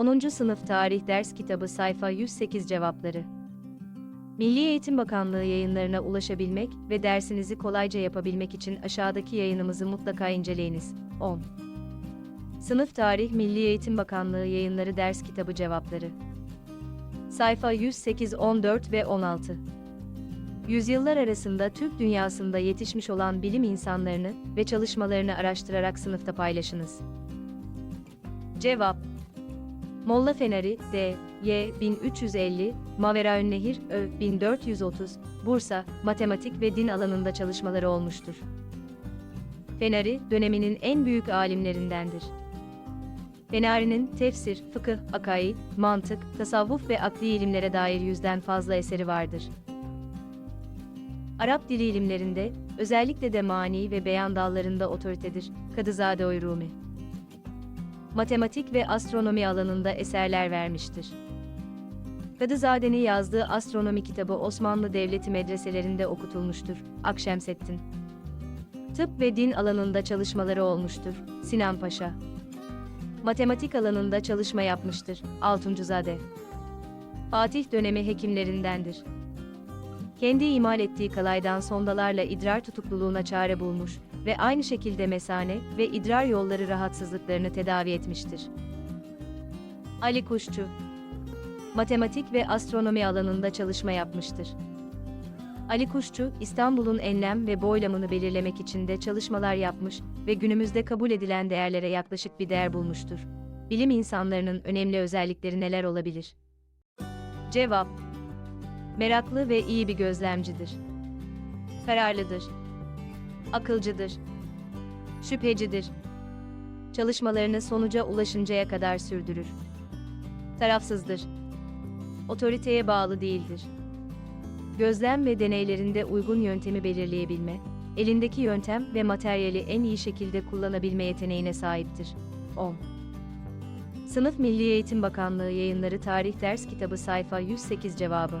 10. Sınıf Tarih Ders Kitabı Sayfa 108 Cevapları Milli Eğitim Bakanlığı yayınlarına ulaşabilmek ve dersinizi kolayca yapabilmek için aşağıdaki yayınımızı mutlaka inceleyiniz. 10. Sınıf Tarih Milli Eğitim Bakanlığı Yayınları Ders Kitabı Cevapları Sayfa 108, 14 ve 16 Yüzyıllar arasında Türk dünyasında yetişmiş olan bilim insanlarını ve çalışmalarını araştırarak sınıfta paylaşınız. Cevap Molla Fenari, D. Y. 1350, Maveraünnehir, Ö. 1430, Bursa, matematik ve din alanında çalışmaları olmuştur. Fenari, döneminin en büyük alimlerindendir. Fenari'nin tefsir, fıkıh, akaid, mantık, tasavvuf ve akli ilimlere dair yüzden fazla eseri vardır. Arap dili ilimlerinde, özellikle de mani ve beyan dallarında otoritedir. Kadızade Oyrumi. Matematik ve astronomi alanında eserler vermiştir. Kadızade'nin yazdığı astronomi kitabı Osmanlı Devleti medreselerinde okutulmuştur. Akşemseddin. Tıp ve din alanında çalışmaları olmuştur. Sinan Paşa. Matematik alanında çalışma yapmıştır. Altuncuzade. Fatih dönemi hekimlerindendir. Kendi imal ettiği kalaydan sondalarla idrar tutukluluğuna çare bulmuş ve aynı şekilde mesane ve idrar yolları rahatsızlıklarını tedavi etmiştir. Ali Kuşçu Matematik ve astronomi alanında çalışma yapmıştır. Ali Kuşçu, İstanbul'un enlem ve boylamını belirlemek için de çalışmalar yapmış ve günümüzde kabul edilen değerlere yaklaşık bir değer bulmuştur. Bilim insanlarının önemli özellikleri neler olabilir? Cevap Meraklı ve iyi bir gözlemcidir. Kararlıdır. Akılcıdır. Şüphecidir. Çalışmalarını sonuca ulaşıncaya kadar sürdürür. Tarafsızdır. Otoriteye bağlı değildir. Gözlem ve deneylerinde uygun yöntemi belirleyebilme, elindeki yöntem ve materyali en iyi şekilde kullanabilme yeteneğine sahiptir. 10. Sınıf Milli Eğitim Bakanlığı Yayınları Tarih Ders Kitabı Sayfa 108 Cevabı